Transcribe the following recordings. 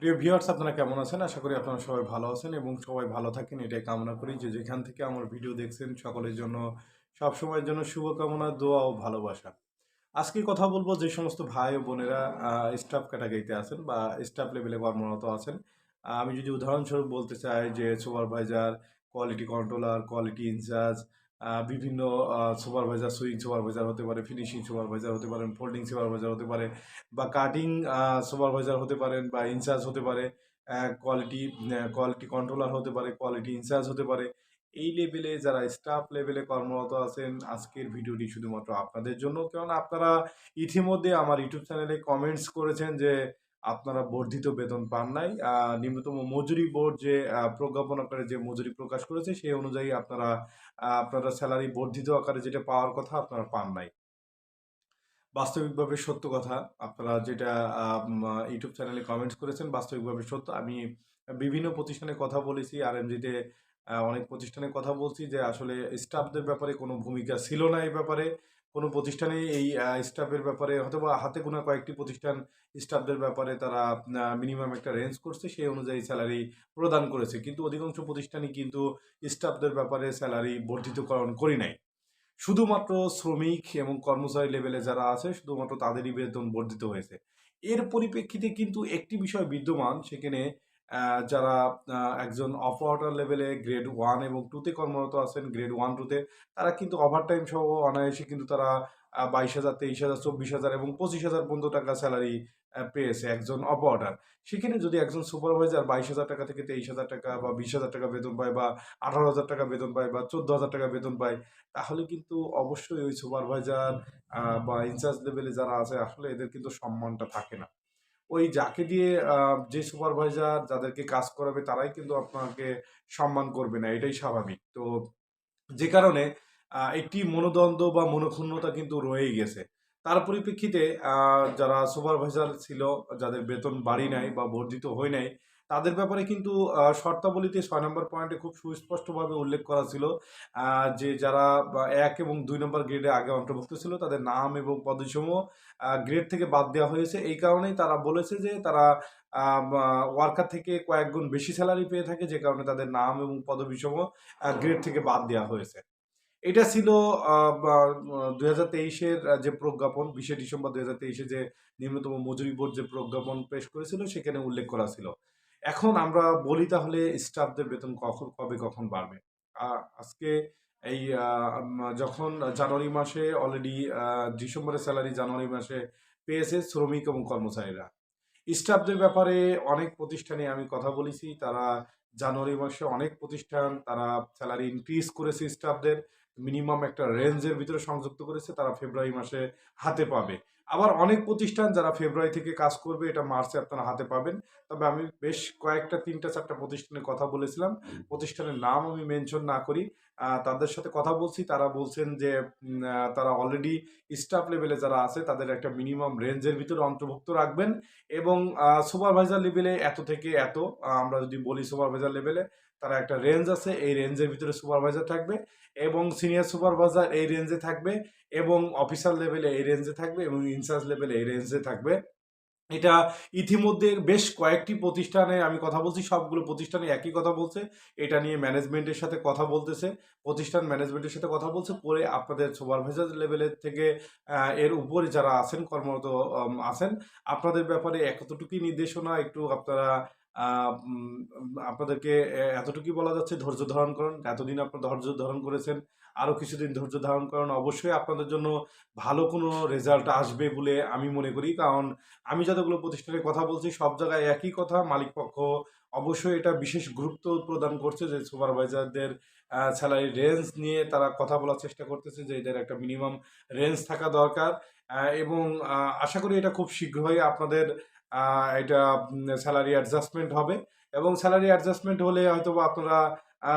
প্রিয় ভিউয়ার্স, আপনারা কেমন আছেন? আশা করি আপনারা সবাই ভালো আছেন এবং সবাই ভালো থাকেন, এটাই কামনা করি যে যেখান থেকে আমার ভিডিও দেখছেন, সকলের জন্য, সব সময়ের জন্য শুভকামনা, দোয়া ও ভালোবাসা। আজকে কথা বলব যে সমস্ত ভাই ও বোনেরা স্টাফ ক্যাটাগরিতে আছেন বা স্টাফ লেভেলে কর্মরত আছেন। আমি যদি উদাহরণস্বরূপ বলতে চাই যে supervisor quality controller quality in charge বিভিন্ন সুপারভাইজার সুইং সুপারভাইজার হতে পারে ফিনিশিং সুপারভাইজার হতে পারেন ফোল্ডিং সুপারভাইজার হতে পারে, বা কাটিং সুপারভাইজার হতে পারেন, বা ইনচার্জ হতে পারে কোয়ালিটি কোয়ালিটি কন্ট্রোলার হতে পারে কোয়ালিটি ইনচার্জ হতে পারে। এই লেভেলে যারা স্টাফ লেভেলে কর্মরত আছেন, আজকের ভিডিওটি শুধুমাত্র আপনাদের জন্য। কারণ আপনারা ইতিমধ্যে আমার ইউটিউব চ্যানেলে কমেন্টস করেছেন যে আপনারা বর্ধিত বেতন পান নাই। নিম্নতম মজুরি বোর্ড যে প্রজ্ঞাপন আকারে যে মজুরি প্রকাশ করেছে, সেই অনুযায়ী আপনারা আপনারা স্যালারি বর্ধিত আকারে যেটা পাওয়ার কথা আপনারা পান নাই। বাস্তবিকভাবে সত্য কথা, আপনারা যেটা ইউটিউব চ্যানেলে কমেন্টস করেছেন, বাস্তবিকভাবে সত্য। আমি বিভিন্ন প্রতিষ্ঠানে কথা বলেছি আর এমজিতে অনেক প্রতিষ্ঠানে কথা বলছি যে, আসলে স্টাফদের ব্যাপারে কোনো ভূমিকা ছিল না এই ব্যাপারে। কোনো প্রতিষ্ঠানে এই স্টাফের ব্যাপারে হয়তো বা হাতে গোনা কয়েকটি প্রতিষ্ঠান স্টাফদের ব্যাপারে তারা মিনিমাম একটা রেঞ্জ করছে, সেই অনুযায়ী স্যালারি প্রদান করেছে। কিন্তু অধিকাংশ প্রতিষ্ঠানই কিন্তু স্টাফদের ব্যাপারে স্যালারি বর্ধিতকরণ করি নাই শুধুমাত্র শ্রমিক এবং কর্মচারী লেভেলে যারা আছে, শুধুমাত্র তাদেরই বেতন বর্ধিত হয়েছে। এর পরিপ্রেক্ষিতে কিন্তু একটি বিষয় বিদ্যমান, সেখানে যারা একজন অপারেটর লেভেলে গ্রেড ওয়ান এবং টুতে কর্মরত আছেন গ্রেড ওয়ান টুতে তারা কিন্তু ওভারটাইম সহ অনায়াসে কিন্তু তারা বাইশ হাজার, তেইশ হাজার, চব্বিশ হাজার এবং পঁচিশ হাজার পর্যন্ত টাকা স্যালারি পেয়েছে একজন অপারেটর সেখানে যদি একজন সুপারভাইজার বাইশ হাজার টাকা থেকে তেইশ হাজার টাকা বা বিশ হাজার টাকা বেতন পায় বা আঠারো হাজার টাকা বেতন পায় বা চোদ্দ হাজার টাকা বেতন পায়, তাহলে কিন্তু অবশ্যই ওই সুপারভাইজার বা ইনচার্জ লেভেলে যারা আছে, আসলে এদের কিন্তু সম্মানটা থাকে না। ওই যাকে দিয়ে যে সুপারভাইজার যাদেরকে কাজ করাবে তারাই কিন্তু আপনাকে সম্মান করবে না, এটাই স্বাভাবিক। তো যে কারণে একটি মনোদ্বন্দ্ব বা মনোক্ষুণ্ণতা কিন্তু রয়েই গেছে। তার পরিপ্রেক্ষিতে যারা সুপারভাইজার ছিল, যাদের বেতন বাড়ি নাই বা বর্ধিত হয় নাই তাদের ব্যাপারে কিন্তু শর্তাবলীতে ছয় নম্বর পয়েন্টে খুব সুস্পষ্টভাবে উল্লেখ করা ছিল যে যারা এক এবং দুই নম্বর গ্রেডে আগে অন্তর্ভুক্ত ছিল, তাদের নাম এবং পদসমূহ গ্রেড থেকে বাদ দেওয়া হয়েছে। এই কারণেই তারা বলেছে যে তারা ওয়ার্কার থেকে কয়েক গুণ বেশি স্যালারি পেয়ে থাকে, যে কারণে তাদের নাম এবং পদবিসমূহ গ্রেড থেকে বাদ দেওয়া হয়েছে। এটা ছিল দুই হাজার তেইশের যে প্রজ্ঞাপন, বিশে ডিসেম্বর দুই হাজার তেইশে যে নিম্নতম মজুরি বোর্ড যে প্রজ্ঞাপন পেশ করেছিল, সেখানে উল্লেখ করা ছিল। এখন আমরা বলি তাহলে স্টাফদের বেতন কখন কবে কখন বাড়বে? আজকে এই যখন জানুয়ারি মাসে অলরেডি ডিসেম্বরের স্যালারি জানুয়ারি মাসে পেয়েছে শ্রমিক এবং কর্মচারীরা। স্টাফদের ব্যাপারে অনেক প্রতিষ্ঠানে আমি কথা বলেছি, তারা জানুয়ারি মাসে অনেক প্রতিষ্ঠান তারা স্যালারি ইনক্রিজ করেছে স্টাফদের মিনিমাম একটা রেঞ্জের ভিতরে সংযুক্ত করেছে তারা ফেব্রুয়ারি মাসে হাতে পাবে। আবার অনেক প্রতিষ্ঠান যারা ফেব্রুয়ারি থেকে কাজ করবে এটা মার্চে আপনারা হাতে পাবেন। তবে আমি বেশ কয়েকটা তিনটা চারটা প্রতিষ্ঠানের কথা বলেছিলাম। প্রতিষ্ঠানের নাম আমি মেনশন না করি। তাদের সাথে কথা বলছি। তারা বলছেন যে তারা অলরেডি স্টাফ লেভেলে যারা আছে তাদের একটা মিনিমাম রেঞ্জের ভিতরে অন্তর্ভুক্ত রাখবেন। এবং সুপারভাইজার লেভেলে এত থেকে এত আমরা যদি বলি সুপারভাইজার লেভেলে তারা একটা রেঞ্জ আছে, এই রেঞ্জের ভিতরে সুপারভাইজার থাকবে এবং সিনিয়র সুপারভাইজার এই রেঞ্জে থাকবে এবং অফিসার লেভেলে এই রেঞ্জে থাকবে এবং ইনচার্জ লেভেলে এই রেঞ্জে থাকবে। এটা ইতিমধ্যে বেশ কয়েকটি প্রতিষ্ঠানে আমি কথা বলছি, সবগুলো প্রতিষ্ঠানে একই কথা বলছে। এটা নিয়ে ম্যানেজমেন্টের সাথে কথা বলতেছে, প্রতিষ্ঠান ম্যানেজমেন্টের সাথে কথা বলছে পরে আপনাদের সুপারভাইজার লেভেলের থেকে এর উপরে যারা আছেন, কর্মরত আছেন, আপনাদের ব্যাপারে এতটুকুই নির্দেশনা, একটু আপনারা আপনাদেরকে এতটুকুই বলা যাচ্ছে ধৈর্য ধারণ করুন। এতদিন আপনার ধৈর্য ধারণ করেছেন আরও কিছুদিন ধৈর্য ধারণ করুন। অবশ্যই আপনাদের জন্য ভালো কোনো রেজাল্ট আসবে বলে আমি মনে করি। কারণ আমি যতগুলো প্রতিষ্ঠানের কথা বলছি, সব জায়গায় একই কথা, মালিক পক্ষ অবশ্যই এটা বিশেষ গুরুত্ব প্রদান করছে যে সুপারভাইজারদের স্যালারি রেঞ্জ নিয়ে তারা কথা বলার চেষ্টা করতেছে যে এদের একটা মিনিমাম রেঞ্জ থাকা দরকার। এবং আশা করি এটা খুব শীঘ্রই আপনাদের এটা স্যালারি অ্যাডজাস্টমেন্ট হবে। এবং স্যালারি অ্যাডজাস্টমেন্ট হলে হয়তো আপনারা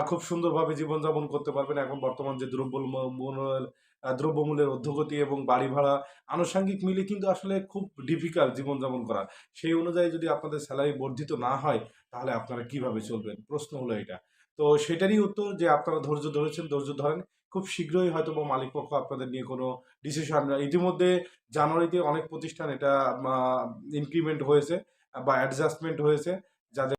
খুব সুন্দরভাবে জীবনযাপন করতে পারবেন। এখন বর্তমান যে দ্রব্য দ্রব্যমূল্যের ঊর্ধ্বগতি এবং বাড়ি ভাড়া আনুষঙ্গিক মিলে কিন্তু আসলে খুব ডিফিকাল্ট জীবনযাপন করা। সেই অনুযায়ী যদি আপনাদের স্যালারি বর্ধিত না হয়, তাহলে আপনারা কীভাবে চলবেন? প্রশ্ন হলো এটা। তো সেটারই উত্তর যে আপনারা ধৈর্য ধরেছেন, ধৈর্য ধরেন। খুব শীঘ্রই হয়তো বা মালিকপক্ষ আপনাদের নিয়ে কোনো ডিসিশন ইতিমধ্যে জানুয়ারিতে অনেক প্রতিষ্ঠান এটা ইনক্রিমেন্ট হয়েছে বা অ্যাডজাস্টমেন্ট হয়েছে, যাদের